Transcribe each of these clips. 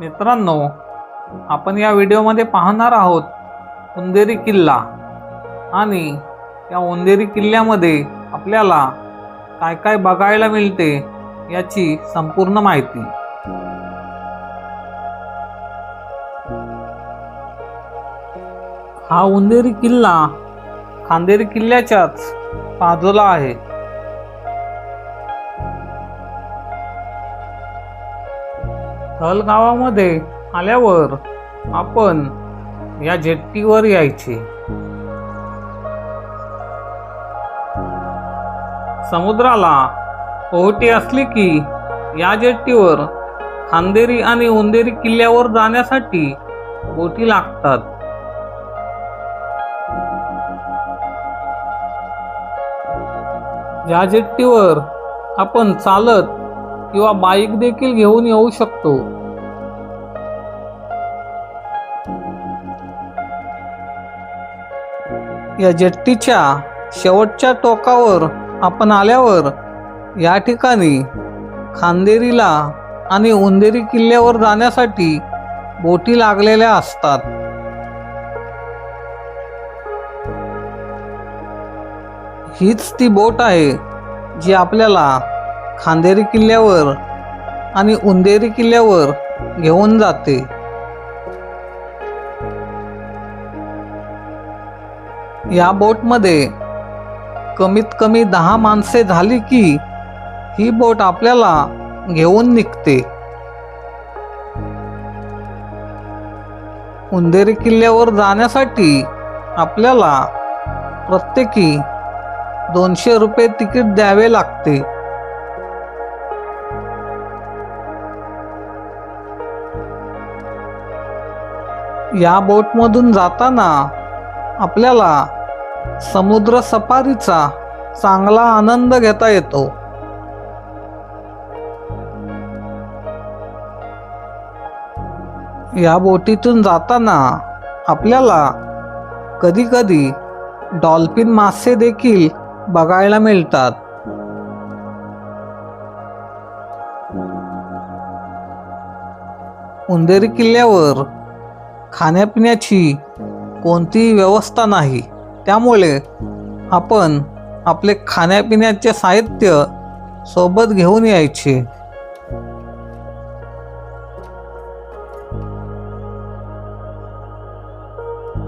मित्रांनो आपण या व्हिडिओमध्ये पाहणार आहोत उंदेरी किल्ला. आणि या उंदेरी किल्ल्यामध्ये आपल्याला काय काय बघायला मिळते याची संपूर्ण माहिती. हा उंदेरी किल्ला खांदेरी किल्ल्याच्याच बाजूला आहे. हलगावामध्ये आल्यावर आपण या जेट्टीवर यायचे. समुद्राला ओहोटी असली की या जेट्टीवर खांदेरी आणि उंदेरी किल्ल्यावर जाण्यासाठी बोटी लागतात. या जेट्टीवर आपण चालत किंवा बाईक देखील घेऊन येऊ शकतो. या जेट्टीच्या शेवटच्या टोकावर आपण आल्यावर या ठिकाणी खांदेरीला आणि उंदेरी किल्ल्यावर जाण्यासाठी बोटी लागलेल्या असतात. हीच ती बोट आहे जी आपल्याला खांदेरी किल्ल्यावर आणि उंदेरी किल्ल्यावर घेऊन जाते. या बोटमध्ये कमीत कमी दहा माणसे झाली की ही बोट आपल्याला घेऊन निघते. उंदेरी किल्ल्यावर जाण्यासाठी आपल्याला प्रत्येकी दोनशे रुपये तिकीट द्यावे लागते. या बोटमधून जाताना आपल्याला समुद्र सफारीचा चांगला आनंद घेता येतो. या बोटीतून जाताना आपल्याला कधी कधी डॉल्फिन मासे देखील बघायला मिळतात. उंदेरी किल्ल्यावर खाण्यापिण्याची कोणतीही व्यवस्था नाही. त्यामुळे आपण आपले खाण्यापिण्याचे साहित्य सोबत घेऊन यायचे.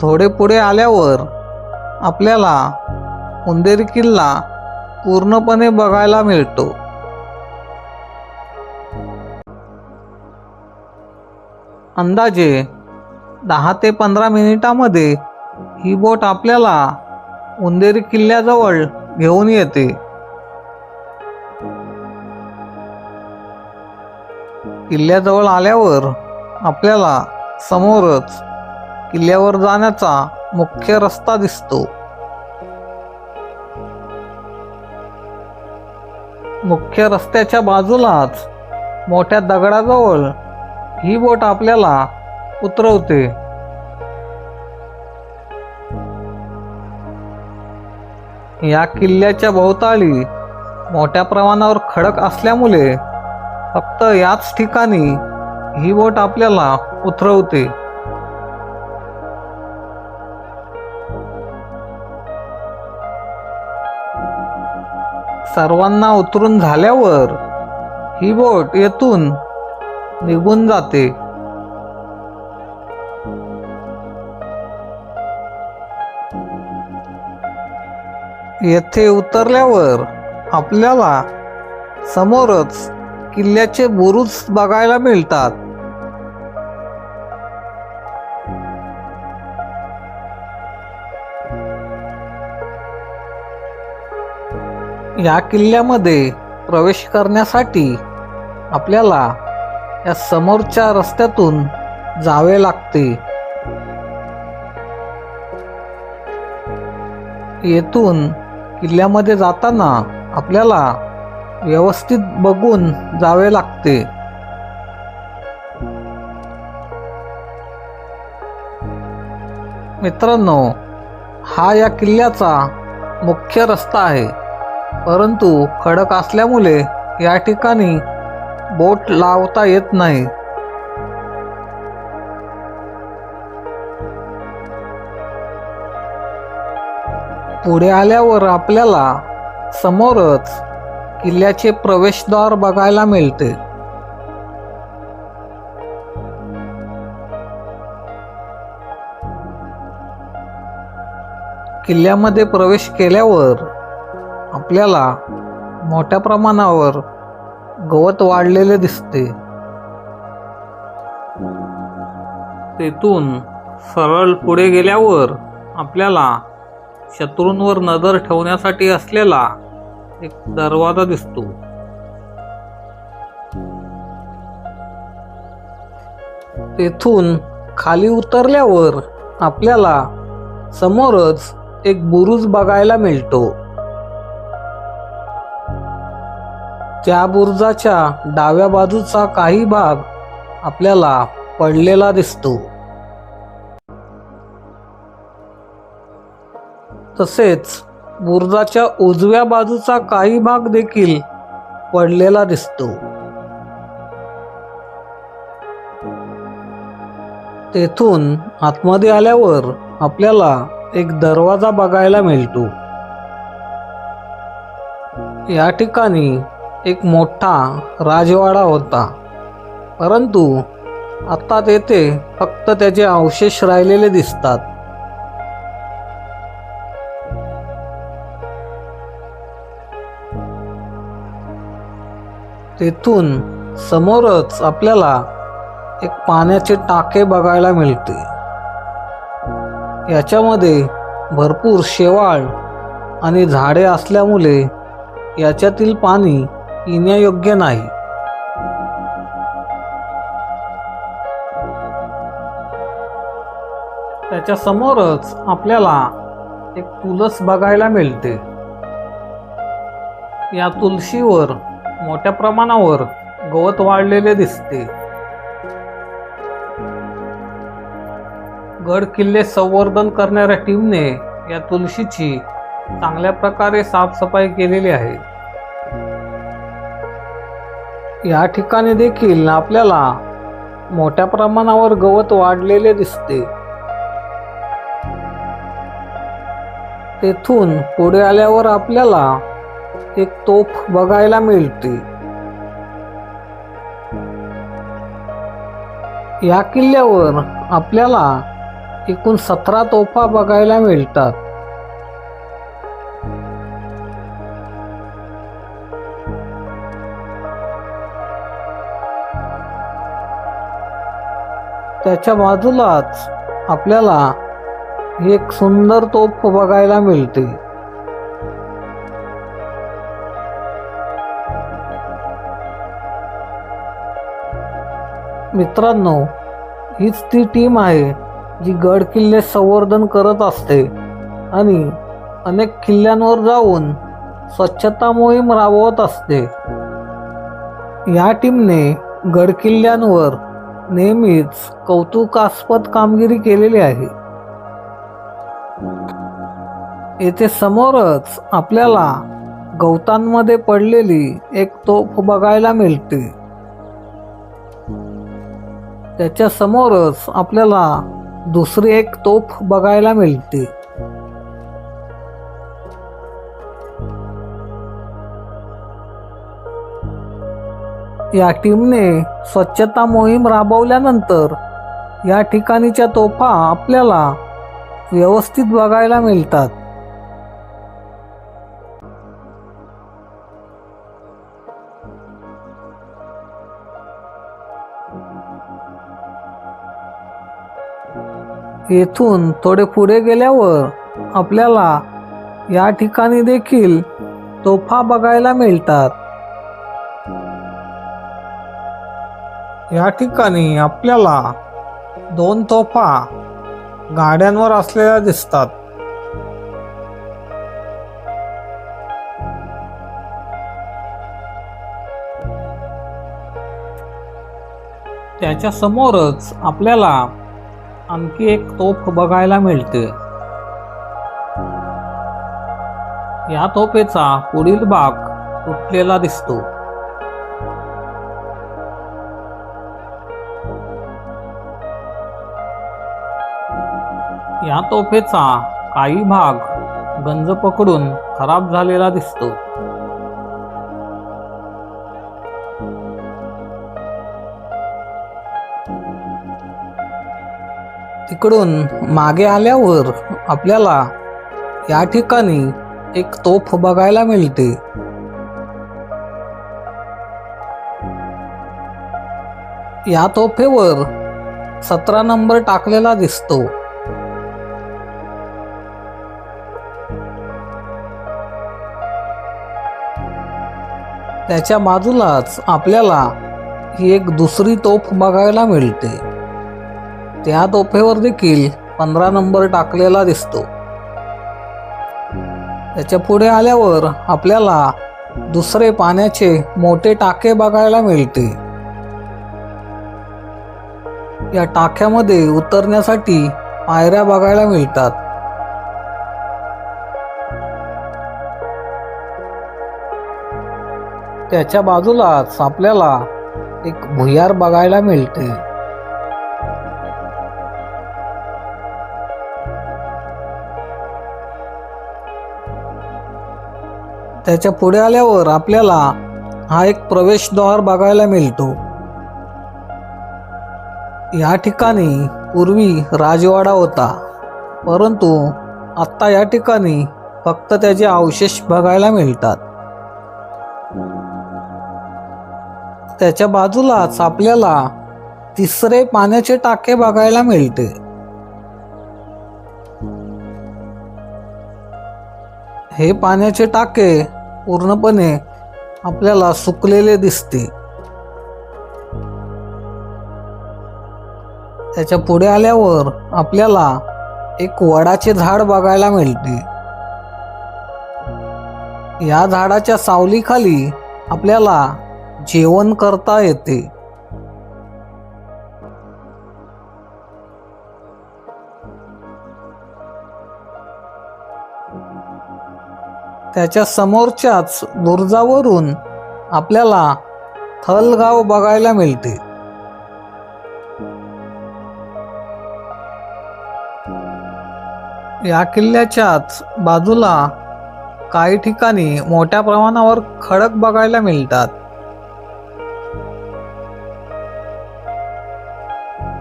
थोडे पुढे आल्यावर आपल्याला उंदेरी किल्ला पूर्णपणे बघायला मिळतो. अंदाजे दहा ते पंधरा मिनिटामध्ये ही बोट आपल्याला उंदेरी किल्ल्याजवळ घेऊन येते. किल्ल्याजवळ आल्यावर आपल्याला समोरच किल्ल्यावर जाण्याचा मुख्य रस्ता दिसतो. मुख्य रस्त्याच्या बाजूलाच मोठ्या दगडाजवळ ही बोट आपल्याला उतरवते. या किल्ल्याच्या भोवताली मोठ्या प्रमाणावर खडक असल्यामुळे फक्त याच ठिकाणी ही बोट आपल्याला उतरवते. सर्वांना उतरून झाल्यावर ही बोट येथून निघून जाते. येथे उतरल्यावर आपल्याला समोरच किल्ल्याचे बुरुज बघायला मिळतात. या किल्ल्यामध्ये प्रवेश करण्यासाठी आपल्याला या समोरच्या रस्त्यातून जावे लागते. येथून किल्ल्यामध्ये जाताना आपल्याला व्यवस्थित बघून जावे लागते. मित्रांनो हा या किल्ल्याचा मुख्य रस्ता आहे. परंतु खडक असल्यामुळे या ठिकाणी बोट लावता येत नाही. पुढे आल्यावर आपल्याला समोरच किल्ल्याचे प्रवेशद्वार बघायला मिळते. किल्ल्यामध्ये प्रवेश केल्यावर आपल्याला मोठ्या प्रमाणावर गवत वाढलेले दिसते. तेथून सरळ पुढे गेल्यावर आपल्याला शत्रूंवर नजर ठेवण्यासाठी असलेला एक दरवाजा दिसतो. तेथून खाली उतरल्यावर आपल्याला समोरच एक बुरुज बघायला मिळतो. त्या बुरुजाच्या डाव्या बाजूचा काही भाग आपल्याला पडलेला दिसतो. तसेच बुरुजाच्या उजव्या बाजूचा काही भाग देखील पडलेला दिसतो. तेथून आतमध्ये आल्यावर आपल्याला एक दरवाजा बघायला मिळतो. या ठिकाणी एक मोठा राजवाडा होता. परंतु आता तेथे फक्त त्याचे अवशेष राहिलेले दिसतात. तेथून समोरच आपल्याला एक पाण्याचे टाके बघायला मिळते. याच्यामध्ये भरपूर शेवाळ आणि झाडे असल्यामुळे याच्यातील पाणी पिण्यायोग्य नाही. त्याच्या समोरच आपल्याला एक तुलस बघायला मिळते. या तुलशीवर मोठ्या प्रमाणावर गवत वाढलेले दिसते. गड किल्ले संवर्धन करणाऱ्या टीमने या तुलशीची चांगल्या प्रकारे साफसफाई केलेली आहे. या ठिकाणी देखील आपल्याला मोठ्या प्रमाणावर गवत वाढलेले दिसते. तेथून पुढे आल्यावर आपल्याला एक तोफ बघायला मिळते. या किल्ल्यावर आपल्याला एकूण सतरा तोफा बघायला मिळतात. त्याच्या बाजूलाच आपल्याला एक सुंदर तोफ बघायला मिळते. मित्रांनो हीच ती टीम आहे जी गड किल्ले संवर्धन करत असते आणि अनेक किल्ल्यांवर जाऊन स्वच्छता मोहीम राबवत असते. या टीमने गडकिल्ल्यांवर नेहमीच कौतुकास्पद कामगिरी केलेली आहे. येथे समोरच आपल्याला गवतांमध्ये पडलेली एक तोफ बघायला मिळते. त्याच्या समोरच आपल्याला दुसरी एक तोफ बघायला मिळते. या टीमने स्वच्छता मोहीम राबवल्यानंतर या ठिकाणीच्या तोफा आपल्याला व्यवस्थित बघायला मिळतात. येथून थोडे पुढे गेल्यावर आपल्याला या ठिकाणी देखील तोफा बघायला मिळतात. या ठिकाणी आपल्याला दोन तोफा गाड्यांवर असलेल्या दिसतात. त्याच्या समोरच आपल्याला आणखी एक तोफ बघायला मिळते. या तोफेचा पुढील भाग तुटलेला दिसतो. या तोफेचा काही भाग गंज पकडून खराब झालेला दिसतो. इकडून मागे आल्यावर आपल्याला या ठिकाणी एक तोफ बघायला मिळते. या तोफेवर सतरा नंबर टाकलेला दिसतो. त्याच्या बाजूलाच आपल्याला ही एक दुसरी तोफ बघायला मिळते. त्या तोफेवर देखील पंधरा नंबर टाकलेला दिसतो. त्याच्या पुढे आल्यावर आपल्याला दुसरे पाण्याचे मोठे टाके बघायला मिळते या टाक्यामध्ये उतरण्यासाठी पायऱ्या बघायला मिळतात. त्याच्या बाजूलाच आपल्याला एक भुयार बघायला मिळते. त्याच्या पुढे आल्यावर आपल्याला हा एक प्रवेशद्वार बघायला मिळतो. या ठिकाणी पूर्वी राजवाडा होता. परंतु आत्ता या ठिकाणी फक्त त्याचे अवशेष बघायला मिळतात. त्याच्या बाजूलाच आपल्याला तिसरे पाण्याचे टाके बघायला मिळते. हे पाण्याचे टाके पूर्णपणे आपल्याला सुकलेले दिसते. त्याच्या पुढे आल्यावर आपल्याला एक वडाचे झाड बघायला मिळते. या झाडाच्या सावलीखाली आपल्याला जेवण करता येते. त्याच्या समोरच्याच बुरुजावरून आपल्याला थलगाव बघायला मिळते. या किल्ल्याच्याच बाजूला काही ठिकाणी मोठ्या प्रमाणावर खडक बघायला मिळतात.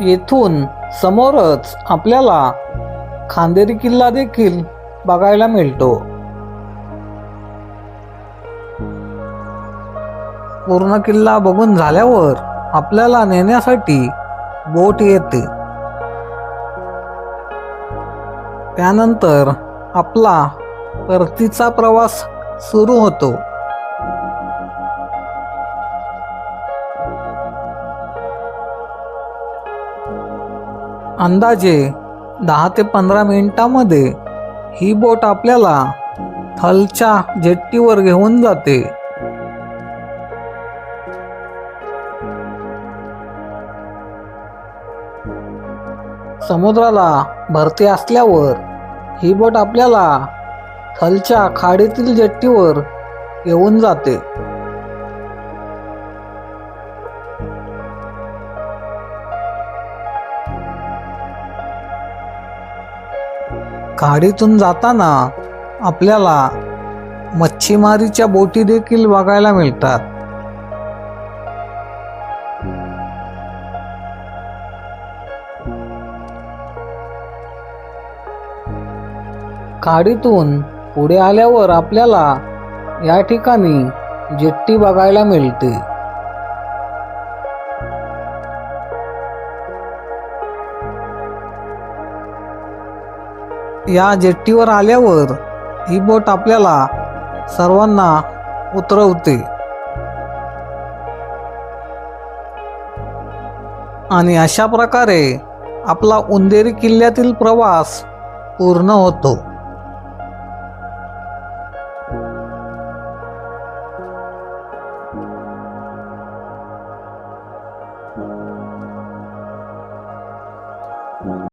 येथून समोरच आपल्याला खांदेरी किल्ला देखील बघायला मिळतो. पूर्ण किल्ला बघून झाल्यावर आपल्याला नेण्यासाठी बोट येते. त्यानंतर आपला परतीचा प्रवास सुरू होतो. अंदाजे दहा ते पंधरा मिनिटामध्ये ही बोट आपल्याला थलच्या जेट्टीवर घेऊन जाते. समुद्राला भरती असल्यावर ही बोट आपल्याला थलच्या खाडीतील जेट्टीवर येऊन जाते. खाडीतून जाताना आपल्याला मच्छीमारीच्या बोटी देखील बघायला मिळतात. खाडीतून पुढे आल्यावर आपल्याला या ठिकाणी जेट्टी बघायला मिळते. या जेट्टीवर आल्यावर ही बोट आपल्याला सर्वांना उतरवते. आणि अशा प्रकारे आपला उंदेरी किल्ल्यातील प्रवास पूर्ण होतो.